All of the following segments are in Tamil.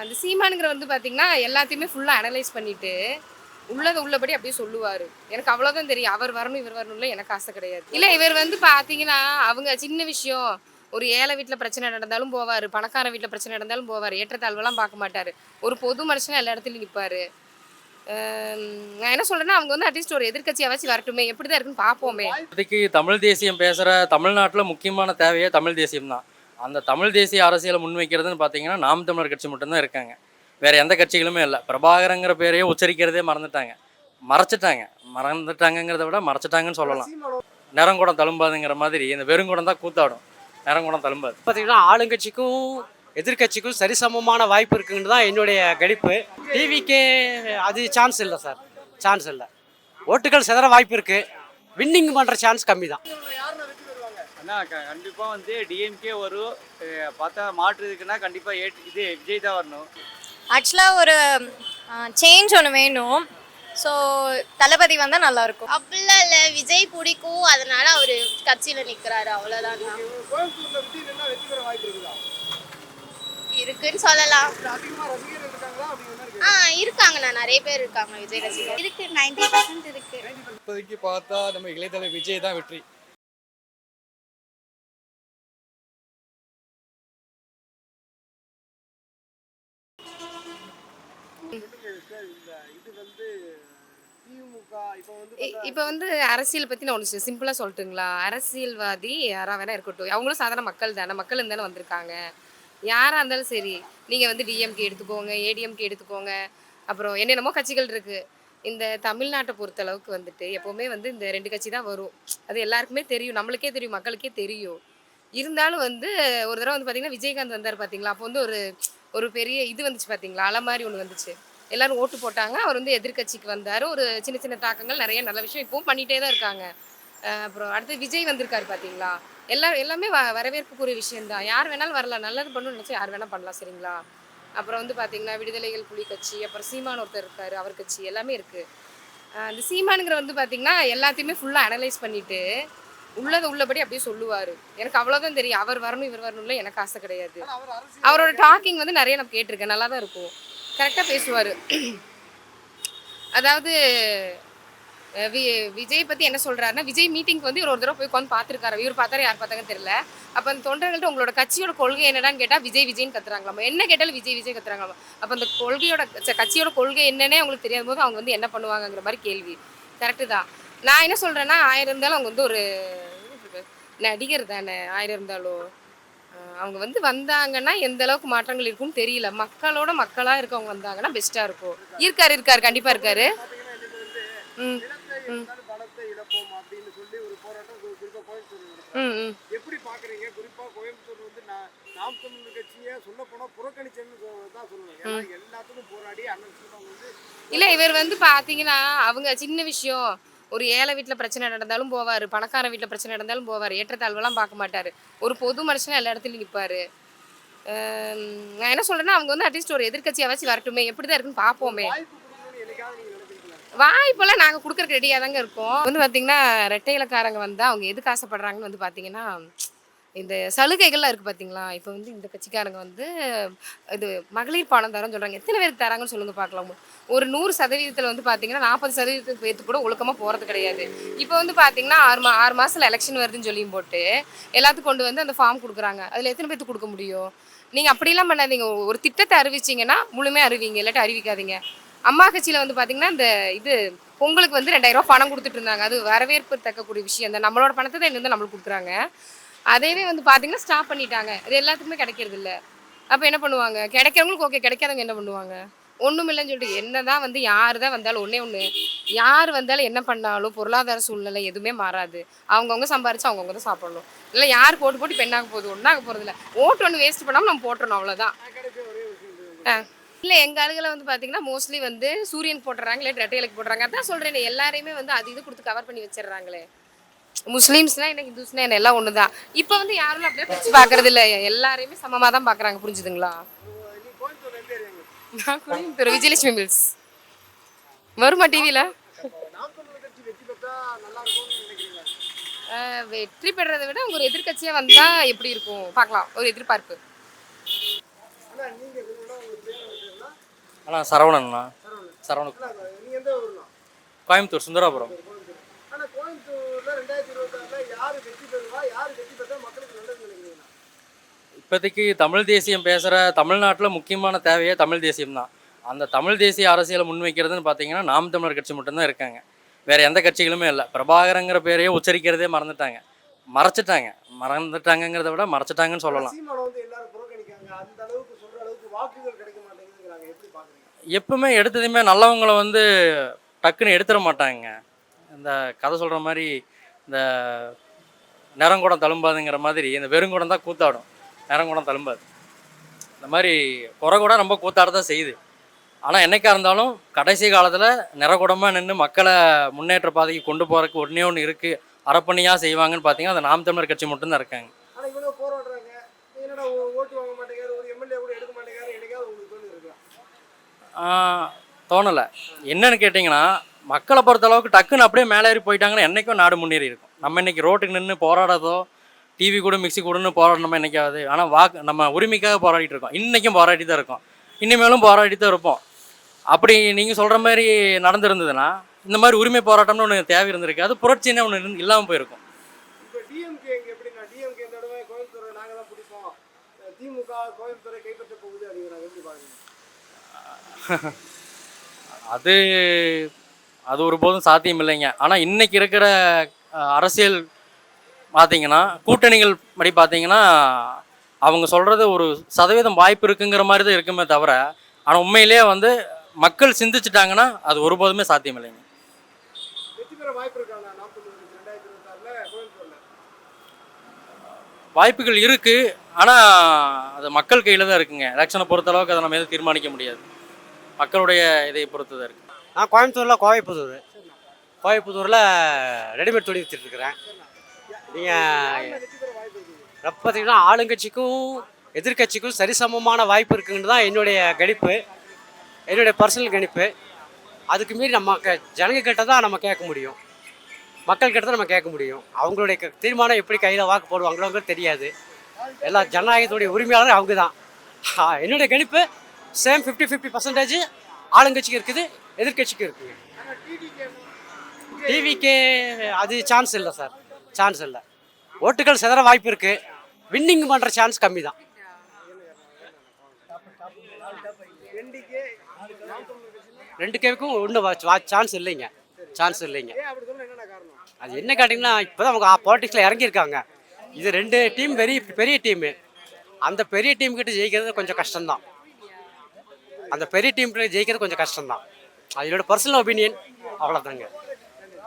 அந்த சீமானுங்கிற வந்து பார்த்தீங்கன்னா எல்லாத்தையுமே ஃபுல்லாக அனலைஸ் பண்ணிட்டு உள்ளதை உள்ளபடி அப்படியே சொல்லுவார். எனக்கு அவ்வளோதான் தெரியும். அவர் வரணும் இவர் வரணும்ல எனக்கு ஆசை கிடையாது. இல்லை இவர் வந்து பார்த்தீங்கன்னா அவங்க சின்ன விஷயம் ஒரு ஏழை வீட்டில் பிரச்சனை நடந்தாலும் போவார் பணக்கார வீட்டில் பிரச்சனை நடந்தாலும் போவார் ஏற்றத்தாழ்வெல்லாம் பார்க்க மாட்டார். ஒரு பொது மனுஷனாக எல்லா இடத்துலையும் நிற்பார் நான் என்ன சொல்கிறேன்னா அவங்க வந்து அட்லீஸ்ட் ஒரு எதிர்க்கட்சியாச்சும் வரட்டுமே. எப்படி தான் இருக்குன்னு பார்ப்போமே. இப்போதைக்கு தமிழ் தேசியம் பேசுகிற தமிழ்நாட்டில் முக்கியமான தேவையே தமிழ் தேசியம் தான் அந்த தமிழ் தேசிய அரசியலை முன்வைக்கிறதுன்னு பார்த்தீங்கன்னா நாம் தமிழர் கட்சி மட்டும்தான் இருக்காங்க. வேறு எந்த கட்சிகளுமே இல்லை. பிரபாகரங்கிற பேரையே உச்சரிக்கிறதே மறந்துட்டாங்க. மறைச்சிட்டாங்க. மறந்துட்டாங்கங்கிறத விட மறைச்சிட்டாங்கன்னு சொல்லலாம். நிறங்குடம் தழும்பாதுங்கிற மாதிரி இந்த வெறுங்குடம் தான் கூத்தாடும். நிறங்குடம் தழும்பாது. பார்த்தீங்கன்னா ஆளுங்கட்சிக்கும் எதிர்க்கட்சிக்கும் சரிசமமான வாய்ப்பு இருக்குன்னு தான் என்னுடைய கணிப்பு. டிவிக்கே அது சான்ஸ் இல்லை சார் சான்ஸ் இல்லை. ஓட்டுகள் சிதற வாய்ப்பு இருக்குது வின்னிங் பண்ணுற சான்ஸ் கம்மி தான் அண்ணா க- கண்டிப்பா வந்து டிஎம்கே வரும் பார்த்தா மாற்றுறதுக்குன்னா கண்டிப்பா ஏ இது விஜய் தான் வரணும். ஆக்சுவலாக ஒரு சேஞ்ச் ஒன்று வேணும். ஸோ தளபதி வந்தால் நல்லாயிருக்கும் அப்படிலாம் இல்லை. விஜய் பிடிக்கும். அதனால அவர் கட்சியில் நிற்கிறாரு அவ்வளோதான் இருக்குன்னு சொல்லலாம். ஆ இருக்காங்கண்ணா நிறைய பேர் இருக்காங்க. விஜய் ரசிகர் இருக்கு. நைன்டி பர்சன்ட் இருக்கு. இப்போதைக்கு பார்த்தா நம்ம இளையதலை விஜய் தான் வெற்றி. இப்போ வந்து அரசியல் பற்றி நான் ஒன்று சிம்பிளாக சொல்லட்டுங்களா? அரசியல்வாதி யாராக வேணா இருக்கட்டும். அவங்களும் சாதாரண மக்கள் தானே. மக்கள் தானே வந்திருக்காங்க. யாராக இருந்தாலும் சரி நீங்கள் வந்து டிஎம்கே எடுத்துக்கோங்க ஏடிஎம்கே எடுத்துக்கோங்க. அப்புறம் என்னென்னமோ கட்சிகள் இருக்குது இந்த தமிழ்நாட்டை பொறுத்தளவுக்கு வந்துட்டு எப்போவுமே வந்து இந்த ரெண்டு கட்சி தான் வரும். அது எல்லாருக்குமே தெரியும். நம்மளுக்கே தெரியும். மக்களுக்கே தெரியும். இருந்தாலும் வந்து ஒரு தடவை வந்து பார்த்தீங்கன்னா விஜயகாந்த் வந்தார் பார்த்தீங்களா அப்போ வந்து ஒரு ஒரு பெரிய இது வந்துச்சு பார்த்தீங்களா அலை மாதிரி ஒன்று வந்துச்சு. எல்லாரும் ஓட்டு போட்டாங்க. அவர் வந்து எதிர்க்கட்சிக்கு வந்தார். ஒரு சின்ன சின்ன தாக்கங்கள் நிறைய நல்ல விஷயம் இப்பவும் பண்ணிகிட்டே தான் இருக்காங்க. அப்புறம் அடுத்து விஜய் வந்திருக்காரு பார்த்தீங்களா எல்லாரும் எல்லாமே வ வரவேற்புக்குரிய விஷயம்தான். யார் வேணாலும் வரலாம். நல்லது பண்ணணும்னு நினச்சா யார் வேணால் பண்ணலாம் சரிங்களா? அப்புறம் வந்து பார்த்தீங்கன்னா விடுதலைகள் புலி கட்சி அப்புறம் சீமான் ஒருத்தர் இருக்காரு அவர் கட்சி எல்லாமே இருக்குது அந்த சீமானுங்கிற வந்து பார்த்தீங்கன்னா எல்லாத்தையுமே ஃபுல்லாக அனலைஸ் பண்ணிட்டு உள்ளதை உள்ளபடி அப்படியே சொல்லுவார். எனக்கு அவ்வளோதான் தெரியும். அவர் வரணும் இவர் வரணும்ல எனக்கு ஆசை கிடையாது. அவரோட டாக்கிங் வந்து நிறைய நான் கேட்டிருக்கேன். நல்லா தான் இருக்கும். கரெக்டாக பேசுவார். அதாவது வி விஜய் பற்றி என்ன சொல்கிறாருன்னா விஜய் மீட்டிங்க்கு வந்து இவர் ஒரு தடவை போய் உட்காந்து பார்த்துருக்காரு. இவர் பார்த்தாரு யார் பார்த்தாங்கன்னு தெரியல. அப்போ அந்த தொண்டர்கள்ட்ட உங்களோட கட்சியோட கொள்கை என்னடான்னு கேட்டால் விஜய் விஜய்னு கத்துறாங்களாமா? என்ன கேட்டாலும் விஜய் விஜய் கத்துறாங்களாமா? அப்போ அந்த கொள்கையோட கட்சியோட கொள்கை என்னன்னே அவங்களுக்கு தெரியாத போது அவங்க வந்து என்ன பண்ணுவாங்கங்கிற மாதிரி கேள்வி. கரெக்டு தான். நான் என்ன சொல்கிறேன்னா ஆயிரம் இருந்தாலும் அவங்க வந்து ஒரு நடிகர் தானே ஆயிரம் இருந்தாலும். அவங்க வந்து வந்தாங்கன்னா எந்த அளவுக்கு மாற்றங்கள் இருக்கும்னு தெரியல. மக்களோட மக்களாக இருக்கவங்க வந்தாங்கன்னா பெஸ்ட்டாக இருக்கும். இருக்காரு இருக்காரு. கண்டிப்பாக இருக்காரு. ம் ம். ம் ம். எப்படி பாக்குறீங்க? குறிப்பா கோயம்புத்தூர் வந்து நான் நாம் தமிழர் கட்சியை சொல்ல போனா புறக்கணிச்சேன்னு சொ- தான் சொல்லுவேன். ஏன்னா எல்லாத்துக்கும் போராடி அண்ணன் சீமான் வந்து இல்லை இவர் வந்து பார்த்தீங்கன்னா அவங்க சின்ன விஷயம். ஒரு ஏழை வீட்டில் பிரச்சனை நடந்தாலும் போவார் பணக்கார வீட்டில் பிரச்சனை நடந்தாலும் போவார் ஏற்றத்தாழ்வெல்லாம் பார்க்க மாட்டார். ஒரு பொது மனுஷனா எல்லா இடத்துலையும் நிற்பார் நான் என்ன சொல்கிறேன்னா அவங்க வந்து அட்லீஸ்ட் ஒரு எதிர்கட்சியாவாச்சும் வரட்டுமே எப்படி தான் இருக்குன்னு பார்ப்போமே. வாய்ப்பெல்லாம் நாங்கள் கொடுக்குறக்கு ரெடியாக தாங்க இருக்கோம். வந்து பார்த்தீங்கன்னா ரெட்டை இலக்காரங்க வந்தால் அவங்க எதுக்கு ஆசைப்படுறாங்கன்னு வந்து பார்த்தீங்கன்னா இந்த சலுகைகள்லாம் இருக்குது பார்த்தீங்களா இப்போ வந்து இந்த கட்சிக்காரங்க வந்து இது மகளிர் பணம் தரோன்னு சொல்கிறாங்க எத்தனை பேருக்கு தராங்கன்னு சொல்லுங்கள் பார்க்கலாம் ஒரு நூறு சதவீதத்தில் வந்து பார்த்தீங்கன்னா நாற்பது சதவீதத்துக்கு பேர்த்து கூட ஒழுக்கமாக போகிறது கிடையாது. இப்போ வந்து பார்த்தீங்கன்னா ஆறு மா ஆறு மாதத்தில் எலெக்ஷன் வருதுன்னு சொல்லியும் போட்டு எல்லாத்துக்கும் கொண்டு வந்து அந்த ஃபார்ம் கொடுக்குறாங்க. அதில் எத்தனை பேர்த்துக்கு கொடுக்க முடியும்? நீங்கள் அப்படிலாம் பண்ணாதீங்க. ஒரு திட்டத்தை அறிவிச்சிங்கன்னா முழுமையாக அறிவிங்க. இல்லாட்டி அறிவிக்காதீங்க. அம்மா கட்சியில் வந்து பார்த்தீங்கன்னா இந்த இது பொங்கலுக்கு வந்து ரெண்டாயிரம் ரூபா பணம் கொடுத்துட்டு இருந்தாங்க. அது வரவேற்பு தக்கக்கூடிய விஷயம். தான் நம்மளோட பணத்தை தான் வந்து நம்மளுக்கு கொடுக்குறாங்க. அதையவே வந்து பார்த்தீங்கன்னா ஸ்டாப் பண்ணிட்டாங்க. இது எல்லாத்துக்குமே கிடைக்கிறது இல்லை. அப்போ என்ன பண்ணுவாங்க? கிடைக்கிறவங்களுக்கு ஓகே கிடைக்காதவங்க என்ன பண்ணுவாங்க? ஒன்றும் இல்லைன்னு சொல்லிட்டு என்ன தான் வந்து யார் தான் வந்தாலும் ஒன்றே ஒன்று யார் வந்தாலும் என்ன பண்ணாலும் பொருளாதார சூழ்நிலை எதுவுமே மாறாது. அவங்கவுங்க சம்பாரிச்சு அவங்கவுங்க தான் சாப்பிடணும். இல்லை யார் போட்டு போட்டு பெண்ணாக போகுது? ஒன்றாக போகிறதில்ல ஓட்டு ஒன்று வேஸ்ட் பண்ணாமல் நம்ம போட்டுறணும் அவ்வளோதான் ஆ. இல்லை எங்கள் ஆளுகளை வந்து பார்த்தீங்கன்னா மோஸ்ட்லி வந்து சூரியன் போட்டுறாங்க இல்லை ரெட்டைகளுக்கு போடுறாங்க அதான் சொல்கிறேன் எல்லாரையுமே வந்து அது இது கொடுத்து கவர் பண்ணி வச்சிடுறாங்களே. முஸ்லீம்ஸ்னா என்ன ஹிந்துஸ்னா என்ன எல்லாம் ஒன்று தான் இப்போ வந்து யாரும் அப்படியே பிரிச்சு பார்க்கறது இல்லை. எல்லாரையுமே சமமாக தான் பார்க்குறாங்க. புரிஞ்சுதுங்களா? நான் கோயம்புத்தூர் விஜயலட்சுமி மில்ஸ் வருமா டிவியில் வெற்றி பெறதை விட ஒரு எதிர்க்கட்சியாக வந்தால் எப்படி இருக்கும்? பார்க்கலாம். ஒரு எதிர்பார்ப்பு. அண்ணா சரவணன்ண்ணா சரவணன். கோயம்புத்தூர் சுந்தராபுரம் ஆனா கோயம்புத்தூர்ல ரெண்டாயிரத்தி இருபத்தாறுல யாரு வெற்றி பெறுவா யாரு வெற்றி பெற்றா மக்களுக்கு நல்லது நினைக்கிறீங்க இப்போதைக்கு தமிழ் தேசியம் பேசுகிற தமிழ்நாட்டில் முக்கியமான தேவையே தமிழ் தேசியம் தான். அந்த தமிழ் தேசிய அரசியலை முன்வைக்கிறதுன்னு பார்த்தீங்கன்னா நாம் தமிழர் கட்சி மட்டும்தான் இருக்காங்க. வேறு எந்த கட்சிகளுமே இல்லை. பிரபாகரங்கிற பேரையே உச்சரிக்கிறதே மறந்துட்டாங்க. மறைச்சிட்டாங்க. மறந்துட்டாங்கங்கிறத விட மறைச்சிட்டாங்கன்னு சொல்லலாம். எப்பவுமே எடுத்ததுமே நல்லவங்களை வந்து டக்குன்னு எடுத்துட மாட்டாங்க. இந்த கதை சொல்கிற மாதிரி இந்த நிறங்குடம் தழும்பாதுங்கிற மாதிரி இந்த வெறுங்குடம் தான் கூத்தாடும். நிறங்குடம் தழும்பாது. இந்த மாதிரி குறை கூட ரொம்ப கூத்தாட தான் செய்யுது. ஆனால் என்னைக்கா இருந்தாலும் கடைசி காலத்தில் நிறகுடமாக நின்று மக்களை முன்னேற்ற பாதைக்கு கொண்டு போகிறதுக்கு ஒன்றே ஒன்று இருக்குது அறப்பணியாக செய்வாங்கன்னு பார்த்தீங்கன்னா அது நாம் தமிழர் கட்சி மட்டும்தான் இருக்காங்க. தோணலை. என்னன்னு கேட்டிங்கன்னா மக்களை பொறுத்த அளவுக்கு டக்குன்னு அப்படியே மேலே ஏறி போயிட்டாங்கன்னா என்றைக்கும் நாடு முன்னேறி இருக்கும். நம்ம இன்னைக்கு ரோட்டுக்கு நின்று போராடாதோ டிவி கூட மிக்ஸி கூடன்னு போராடணுமா என்னைக்காவது ஆனால் வாக்கு நம்ம உரிமைக்காக போராடிட்டு இருக்கோம். இன்றைக்கும் போராடி தான் இருக்கோம். இனிமேலும் போராடி தான் இருப்போம். அப்படி நீங்கள் சொல்கிற மாதிரி நடந்திருந்ததுன்னா இந்த மாதிரி உரிமை போராட்டம்னு ஒன்று தேவை இருந்திருக்கு. அது புரட்சின்னு ஒன்று இல்லாமல் போயிருக்கும். அது அது ஒருபோதும் சாத்தியம் இல்லைங்க. ஆனால் இன்னைக்கு இருக்கிற அரசியல் பார்த்தீங்கன்னா கூட்டணிகள் படி பார்த்தீங்கன்னா அவங்க சொல்கிறது ஒரு சதவீதம் வாய்ப்பு இருக்குங்கிற மாதிரி தான் இருக்குமே தவிர ஆனால் உண்மையிலேயே வந்து மக்கள் சிந்திச்சிட்டாங்கன்னா அது ஒருபோதுமே சாத்தியம் இல்லைங்க வாய்ப்புகள் இருக்குது ஆனால் அது மக்கள் கையில் தான் இருக்குங்க. எலெக்ஷனை பொறுத்தளவுக்கு அதை நம்ம எதுவும் தீர்மானிக்க முடியாது. மக்களுடைய இதை பொறுத்து தான் இருக்குது நான் கோயம்புத்தூரில் கோவைப்புதூர் கோயம்புத்தூரில் ரெடிமேட் துணி வித்துட்டு இருக்கிறேன். நீங்கள் பார்த்தீங்கன்னா ஆளுங்கட்சிக்கும் எதிர்க்கட்சிக்கும் சரிசமமான வாய்ப்பு இருக்குன்னு தான் என்னுடைய கணிப்பு. என்னுடைய பர்சனல் கணிப்பு. அதுக்கு மீறி நம்ம க ஜனங்க கிட்ட தான் நம்ம கேட்க முடியும். மக்கள் கிட்ட தான் நம்ம கேட்க முடியும். அவங்களுடைய தீர்மானம் எப்படி கையில் வாக்கு போடுவாங்களோங்கிறது தெரியாது. எல்லா ஜனநாயகத்துடைய உரிமையாளர் அவங்க தான். என்னுடைய கணிப்பு சேம் ஃபிஃப்டி ஃபிஃப்டி பர்சன்டேஜ் ஆளுங்கட்சிக்கு இருக்குது எதிர்க்கட்சிக்கு இருக்குது. டிவிக்கே அது சான்ஸ் இல்லை சார். சான்ஸ் இல்லை. ஓட்டுகள் சிதற வாய்ப்பு இருக்குது வின்னிங் பண்ணுற சான்ஸ் கம்மி தான் ரெண்டு கேவுக்கும் ஒன்றும் சான்ஸ் இல்லைங்க. சான்ஸ் இல்லைங்க. அது என்ன கேட்டிங்கன்னா இப்போ தான் அவங்க பாலிட்டிக்ஸில் இறங்கியிருக்காங்க. இது ரெண்டு டீம் பெரிய பெரிய டீமு அந்த பெரிய டீம் கிட்ட ஜெயிக்கிறது கொஞ்சம் கஷ்டம்தான். அந்த பெரிய டீம் கிட்ட ஜெயிக்கிறது கொஞ்சம் கஷ்டம்தான். அது என்னோட பர்சனல் ஒப்பீனியன் அவ்வளோதாங்க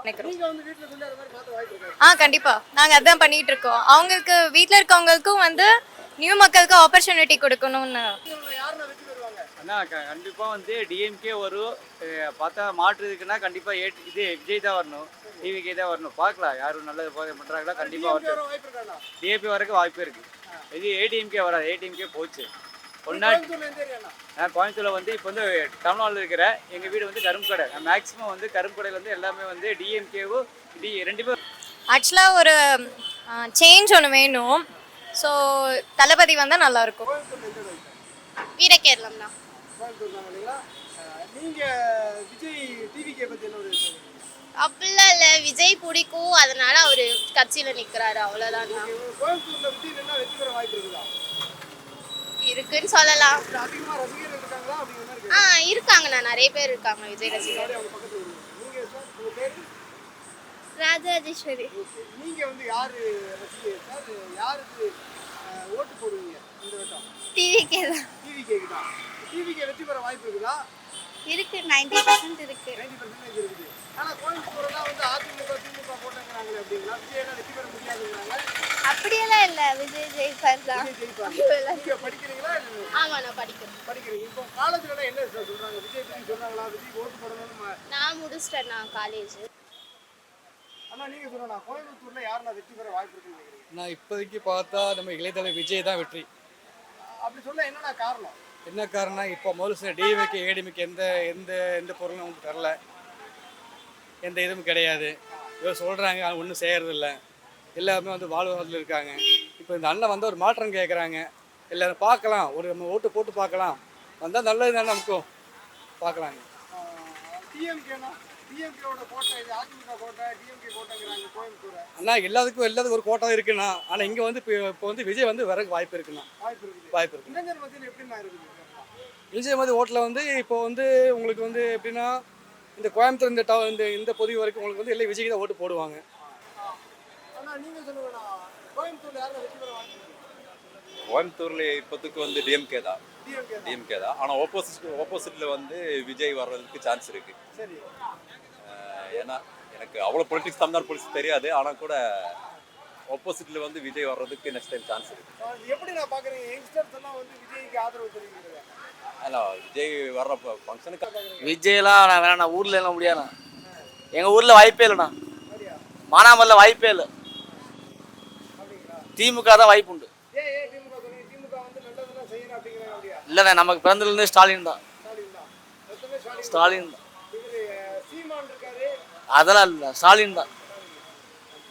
நினைக்கிறோம். வீட்டுல ஆ கண்டிப்பா. நாங்க அதான் பண்ணிட்டு இருக்கோம். அவங்களுக்கு வீட்ல இருக்கவங்களுக்கும் வந்து நியூ மக்களுக்கு ஆப்பர்ச்சுனிட்டி கொடுக்கணும்னு. அண்ணா க- கண்டிப்பா வந்து டிஎம்கே வரும் பார்த்தா மாற்றுறதுக்குன்னா கண்டிப்பா ஏ இது விஜய் தான் வரணும். டிவிகே தான் வரணும். பார்க்கலாம். யாரும் நல்லது பா- பண்றாங்களா கண்டிப்பா டிஎம்கே வரட்டும். வர வாய்ப்பு இருக்காண்ணா டிஏபி வரக்கு வாய்ப்பு இருக்கு. இது ஏடிஎம்கே வராது. ஏடிஎம்கே போச்சு. நான் கோயம்புத்தூர்ல வந்து இப்போ வந்து தமிழ்நாட்டில் இருக்கிற எங்கள் வீடு வந்து கரும்பு கடை நான் மேக்ஸிமம் வந்து கரும்பு கடையில் வந்து எல்லாமே வந்து டிஎம்கேவும் டி ரெண்டுமே ஆக்சுவலாக ஒரு சேஞ்ச் ஒன்று வேணும். ஸோ தளபதி வந்தால் நல்லா இருக்கும் கோயம்புத்தூர்ல எந்த வாய்ப்பு வீரகேரளம் தான் அப்படிலாம் இல்லை விஜய் பிடிக்கும். அதனால அவர் கட்சியில் நிற்கிறாரு அவ்வளோதான் கோயம்புத்தூர்ல விஜய் நின்னா வெற்றி பெற வாய்ப்பு இருக்குதா இருக்குன்னு சொல்லலாம். ஆ. இருக்காங்கண்ணா நிறைய பேர் இருக்காங்க. விஜய் ரசிகர். ராஜராஜேஸ்வரி. நீங்க வந்து யாரு ரசிகர்? சார் யாருக்கு ஓட்டு போடுவீங்க இந்த வட்டம்? டிவிக்கே தான். டிவிகே தான் டிவிகே வெற்றி பெற வாய்ப்பு இருக்குதா? இருக்கு. நைன்டி பர்சன்ட் இருக்கு. நைன்டி பர்சன்டேஜ் இருக்குது. ஆனா கோயம்புத்தூர்லாம் வந்து அதிமுக திமுக போட்டாங்கிறாங்களே அப்படிங்களா? விஜய் வெற்றி பெற அப்படியெல்லாம் இல்லை விஜய் ஜெயிப்பார் தான்? படிக்கிறீங்களா ஆமாம் நான் படிக்கிறேன். படிக்கிறீங்க. இப்போ காலேஜ்ல என்ன சொல்றாங்க? விஜய் பத்தி சொன்னாங்களா? விஜய் ஓட்டு போடணும்னு ம- நான் முடிச்சிட்டேன் நான் காலேஜ் அண்ணா நீங்க சொல்லணும் கோயம்புத்தூர்ல யாருன்னா வெற்றி பெற வாய்ப்பு இருக்குன்னு நான் இப்போதைக்கு பார்த்தா நம்ம இளையதலை விஜய் தான் வெற்றி. அப்படி சொல்ல என்னன்னா காரணம்? என்ன காரணம் இப்போ முதல்ல டிவிக்கு ஏடிமிக்கு எந்த எந்த எந்த பொருளும் நமக்கு தரல. எந்த இதுவும் கிடையாது. ஏதோ சொல்கிறாங்க ஆனால் ஒன்றும் செய்கிறதில்ல எல்லாருமே வந்து வாழ்வாதாரத்தில் இருக்காங்க. இப்போ இந்த அண்ணன் வந்து ஒரு மாற்றம் கேட்குறாங்க எல்லாரும் பார்க்கலாம். ஒரு நம்ம ஓட்டு போட்டு பார்க்கலாம். வந்தால் நல்லது தானே நமக்கும். பார்க்கலாங்க. அண்ணா எல்லாத்துக்கும் எல்லாத்துக்கும் ஒரு கோட்டா இருக்குண்ணா. ஆனால் இங்கே வந்து இப்போ இப்போ வந்து விஜய் வந்து வரக்கு வாய்ப்பு இருக்குண்ணா. வாய்ப்பு இருக்கு. இளைஞர் மத்தியில் எப்படிண்ணா இருக்குது விஜய் மதி ஓட்டில் வந்து இப்போ வந்து உங்களுக்கு வந்து எப்படின்னா இந்த கோயம்புத்தூர் இந்த டவு இந்த இந்த பகுதி வரைக்கும் உங்களுக்கு வந்து எல்லாம் விஜய்க்கு தான் ஓட்டு போடுவாங்க. கோயம்புத்தூர்ல யாரும் வெற்றி பெற வாய்ப்பு கோயம்புத்தூர்ல இப்போதைக்கு வந்து டிஎம்கே தான். டிஎம்கே தான். ஆனால் ஆப்போசிட் ஆப்போசிட்ல வந்து விஜய் வர்றதுக்கு சான்ஸ் இருக்கு. சரி. அஹ் ஏன்னா எனக்கு அவ்வளோ பொலிட்டிக்ஸ் தமிழ்நாடு பொலிட்டிக்ஸ் தெரியாது. ஆனால் கூட ஆப்போசிட்ல வந்து விஜய் வர்றதுக்கு நெக்ஸ்ட் டைம் சான்ஸ் இருக்கு. எப்படி நான் பாக்குறேன் யங்ஸ்டர்ஸ் எல்லாம் வந்து விஜய்க்கு ஆதரவு தெரிவிக்கிறது. ஆனால் விஜய் வர்ற ஃபங்க்ஷனுக்கு விஜய்லாம் நான் வேணாம் ஊரில் எல்லாம் முடியாதுண்ணா. எங்கள் ஊரில் வாய்ப்பே இல்லைண்ணா. மானாமல்ல வாய்ப்பே இல்லை. திமுக தான் வாய்ப்பு உண்டு. இல்லைண்ணா நமக்கு பிறந்ததுலேருந்து ஸ்டாலின் தான். ஸ்டாலின் தான். அதெல்லாம் இல்லை ஸ்டாலின் தான்.